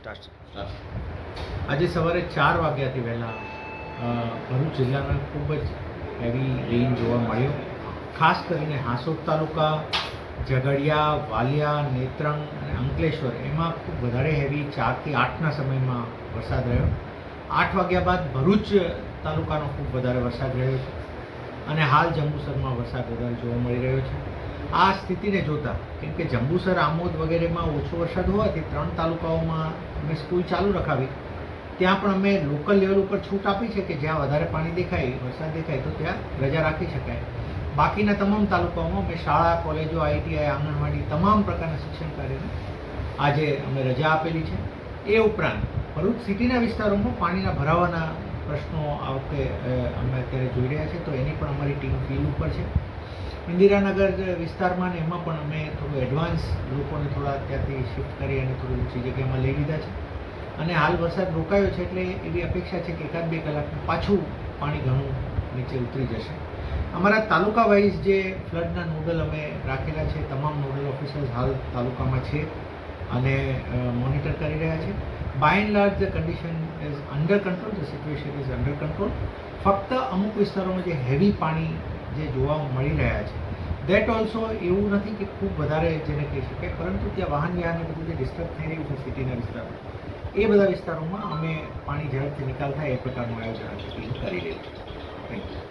Start આજે સવારે ચાર વાગ્યાથી વહેલા ભરૂચ જિલ્લામાં ખૂબ જ હેવી રેઇન જોવા મળ્યો. ખાસ કરીને હાંસોદ તાલુકા ઝઘડિયા વાલિયા નેત્રંગ અને અંકલેશ્વર એમાં ખૂબ વધારે હેવી ચારથી આઠના સમયમાં વરસાદ રહ્યો. આઠ વાગ્યા બાદ ભરૂચ તાલુકાનો ખૂબ વધારે વરસાદ રહ્યો છે. અને હાલ જંબુસરમાં વરસાદ વધારે જોવા મળી રહ્યો છે. આ સ્થિતિને જોતા, કેમ કે જંબુસર, આમોદ વગેરેમાં ઓછો વરસાદ હોવાથી ત્રણ તાલુકાઓમાં અમે સ્કૂલ ચાલુ રખાવી. ત્યાં પણ અમે લોકલ લેવલ ઉપર છૂટ આપી છે કે જ્યાં વધારે પાણી દેખાય, વરસાદ દેખાય, તો ત્યાં રજા રાખી શકાય. બાકીના તમામ તાલુકાઓમાં અમે શાળા, કોલેજો આઈટીઆઈ આંગણવાડી તમામ પ્રકારના શિક્ષણ કાર્યને આજે અમે રજા આપેલી છે. એ ઉપરાંત ભરૂચ સિટીના વિસ્તારોમાં પાણીના ભરાવાના પ્રશ્નો આ વખતે અમે અત્યારે જોઈ રહ્યા છે તો એની પણ અમારી ટીમ ફીલ ઉપર છે. ઇન્દિરાનગર વિસ્તારમાં ને એમાં પણ અમે થોડું એડવાન્સ લોકોને થોડા ત્યાંથી શિફ્ટ કરી અને થોડી ઊંચી જગ્યામાં લઈ લીધા છે. અને હાલ વરસાદ રોકાયો છે એટલે એવી અપેક્ષા છે કે એકાદ બે કલાકમાં પાછું પાણી ઘણું નીચે ઉતરી જશે. અમારા તાલુકા વાઇઝ જે ફ્લડના નોડલ અમે રાખેલા છે, તમામ નોડલ ઓફિસર્સ હાલ તાલુકામાં છે અને મોનિટર કરી રહ્યા છે. By and large the condition is under control the situation is under control ફક્ત અમુક વિસ્તારોમાં જે હેવી પાણી જે જોવા મળી રહ્યા છે. દેટ ઓલ્સો એવું નથી કે ખૂબ વધારે જેને કહી શકાય, પરંતુ ત્યાં વાહન વ્યવહારને બધું જે ડિસ્ટર્બ થઈ રહ્યું છે સિટીના વિસ્તારમાં, એ બધા વિસ્તારોમાં અમે પાણી ઝડપથી નિકાલ થાય એ પ્રકારનું આયોજન કરી રહ્યું છે. Thank you